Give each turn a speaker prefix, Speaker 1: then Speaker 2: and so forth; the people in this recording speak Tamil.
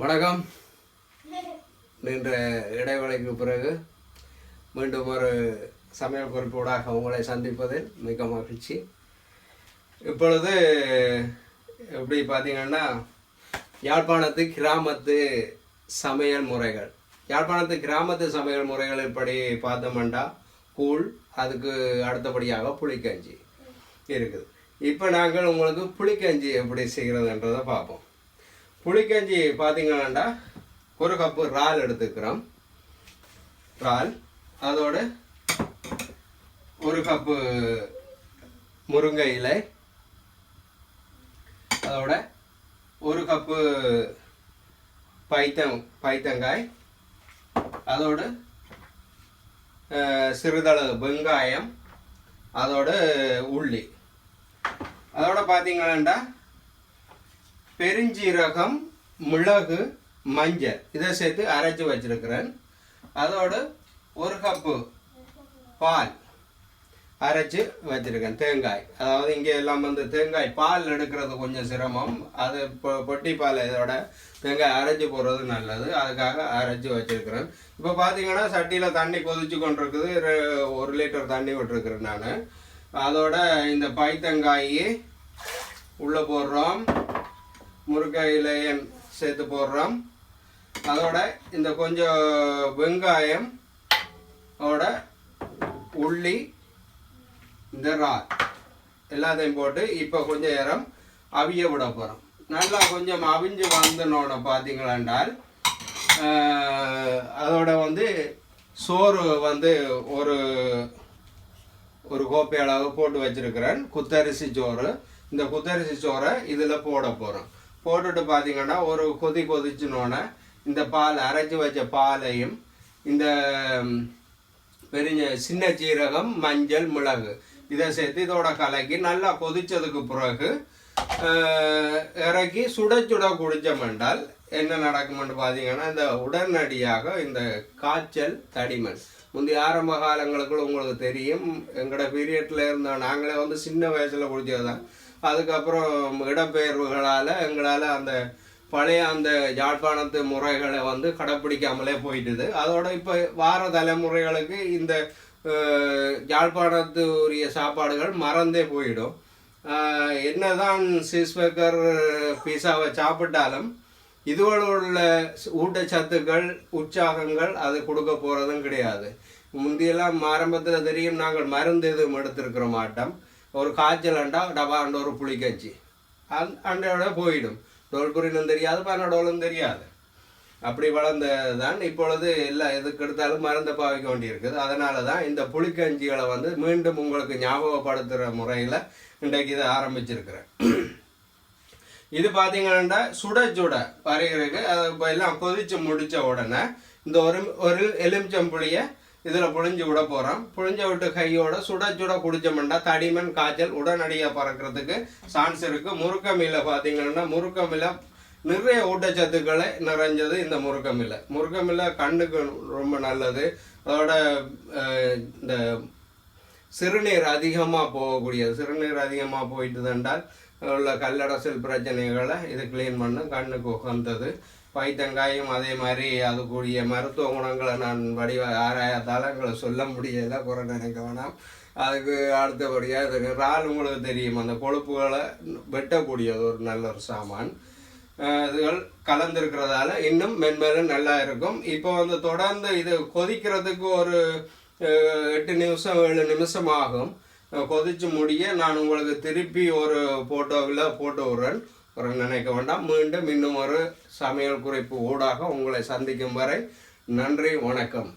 Speaker 1: வணக்கம். நின்ற இடைவேளைக்கு பிறகு மீண்டும் ஒரு சமையல் குறிப்போடாக உங்களை சந்திப்பதில் மிக மகிழ்ச்சி. இப்பொழுது எப்படி பார்த்தீங்கன்னா யாழ்ப்பாணத்து கிராமத்து சமையல் முறைகள். யாழ்ப்பாணத்து கிராமத்து சமையல் முறைகள் இப்படி பார்த்தோம்னா கூழ் அதுக்கு அடுத்தபடியாக புளிக்கஞ்சி இருக்குது. இப்போ நாங்கள் உங்களுக்கு புளிக்கஞ்சி எப்படி செய்கிறதுன்றதை பார்ப்போம். புளிக்கஞ்சி பார்த்தீங்கன்னாண்டா ஒரு கப்பு இறால் எடுத்துக்கிறோம். இறால் அதோடு ஒரு கப்பு முருங்கை இலை அதோட ஒரு கப்பு பைத்தம் பைத்தங்காய் அதோட சிறிதளவு வெங்காயம் அதோட உள்ளி. அதோட பார்த்தீங்கன்னாண்டா பெருஞ்சீரகம் மிளகு மஞ்சள். இதை சேர்த்து அரைச்சி வச்சிருக்கிறேன். அதோட ஒரு கப்பு பால் அரைச்சி வச்சிருக்கேன் தேங்காய். அதாவது இங்கே எல்லாம் வந்து தேங்காய் பால் எடுக்கிறது கொஞ்சம் சிரமம். அது இப்போ பொட்டி பால் இதோட தேங்காய் அரைச்சி போடுறது நல்லது. அதுக்காக அரைச்சி வச்சிருக்கிறேன். இப்போ பார்த்தீங்கன்னா சட்டியில் தண்ணி கொதிச்சு கொண்டிருக்குது. ஒரு லிட்டர் தண்ணி விட்டுருக்குறேன் நான். அதோட இந்த பைத்தங்காய் உள்ளே போடுறோம். முருங்கை இலையன் சேர்த்து போடுறோம். அதோட இந்த கொஞ்சம் வெங்காயம் அதோட உள்ளி இந்த இறால் எல்லாத்தையும் போட்டு இப்போ கொஞ்சம் நேரம் அவிய விட போகிறோம் நல்லா கொஞ்சம் அவிஞ்சு வந்தனோட பார்த்தீங்களாண்டால் அதோட வந்து சோறு வந்து ஒரு ஒரு கோப்பை அளவு போட்டு வச்சிருக்கிறேன். குத்தரிசி சோறு. இந்த குத்தரிசி சோறை இதில் போட போகிறோம் போட்டுட்டு பார்த்தீங்கன்னா ஒரு கொதி கொதிச்சினோடனே இந்த பால் அரைச்சி வச்ச பாலையும் இந்த பெரிய சின்ன சீரகம் மஞ்சள் மிளகு இதை சேர்த்து இதோட கலக்கி நல்லா கொதித்ததுக்கு பிறகு இறக்கி சுட சுட குடித்தமென்றால் என்ன நடக்கும்னு பார்த்தீங்கன்னா இந்த உடனடியாக இந்த காய்ச்சல் தடிமன். முந்தைய ஆரம்ப காலங்களுக்குள்ள உங்களுக்கு தெரியும் எங்களோட பீரியட்ல இருந்த நாங்களே வந்து சின்ன வயசுல குடிச்சதுதான். அதுக்கப்புறம் இடப்பெயர்வுகளால் எங்களால் அந்த பழைய அந்த யாழ்ப்பாணத்து முறைகளை வந்து கடைப்பிடிக்காமலே போயிட்டுது. அதோட இப்போ வார தலைமுறைகளுக்கு இந்த யாழ்ப்பாணத்து உரிய சாப்பாடுகள் மறந்தே போயிடும். என்னதான் சீஸ்பேக்கர் பீஸாவை சாப்பிட்டாலும் இதுவரை உள்ள ஊட்டச்சத்துக்கள் உற்சாகங்கள் அது கொடுக்க போகிறதும் கிடையாது. முந்தியெல்லாம் ஆரம்பத்தில் தெரியும் நாங்கள் மருந்து எதுவும் எடுத்திருக்கிற மாட்டோம். ஒரு காய்ச்சல் அண்டா டபாண்ட ஒரு புளிக்கஞ்சி அந் அண்டோட போயிடும் டோல்புரினும் தெரியாது பனடோலும் தெரியாது அப்படி வளர்ந்ததான் இப்பொழுது எல்லாம் எதுக்கு எடுத்தாலும் மருந்தை பாவிக்க வேண்டியிருக்குது அதனால தான் இந்த புளிக்கஞ்சிகளை வந்து மீண்டும் உங்களுக்கு ஞாபகப்படுத்துகிற முறையில் இன்றைக்கு இதை ஆரம்பிச்சிருக்கிறேன் இது பார்த்தீங்கன்னா சுட சுட வரைகிறதுக்கு அதை எல்லாம் கொதிச்சு முடித்த உடனே இந்த ஒரு ஒரு எலுமிச்சம்புளியை இதில் புழிஞ்சு விட போகிறோம் புழிஞ்ச விட்டு கையோட சுட சுட குடிச்சோம்னா தடிமன் காய்ச்சல் உடனடியாக பறக்கிறதுக்கு சான்ஸ் இருக்குது முருக்கமில்ல பார்த்தீங்கன்னா முருக்கமில்ல நிறைய ஊட்டச்சத்துக்களை நிறைஞ்சது இந்த முருக்கமில்லை முருக்கமில்லை கண்ணுக்கு ரொம்ப நல்லது. அதோட இந்த சிறுநீர் அதிகமாக போகக்கூடியது. சிறுநீர் அதிகமாக போயிட்டு தண்டால் உள்ள கல்லடசல் பிரச்சனைகளை இது க்ளீன் பண்ணும் கண்ணுக்கு உகந்தது. பைத்தங்காயும் அதே மாதிரி அதுக்குரிய மருத்துவ குணங்களை நான் வடிவ ஆராயத்தால் எங்களை சொல்ல முடியல குறை நினைக்க வேணாம். அதுக்கு அடுத்தபடியாக இது இறால் உங்களுக்கு தெரியும். அந்த கொழுப்புகளை வெட்டக்கூடியது ஒரு நல்ல ஒரு சாமான். இதுகள் கலந்துருக்கிறதால இன்னும் மென்மேலும் நல்லா இருக்கும். இப்போ வந்து தொடர்ந்து இது கொதிக்கிறதுக்கு ஒரு எட்டு நிமிஷம் ஏழு நிமிஷம் ஆகும் கொதிச்சு முடிய நான் உங்களுக்கு திருப்பி ஒரு ஃபோட்டோவில் போட்டு விடுறேன் அப்புறம் நினைக்க வேண்டாம். மீண்டும் இன்னும் ஒரு சமையல் குறிப்பு ஊடாக உங்களை சந்திக்கும் வரை நன்றி வணக்கம்.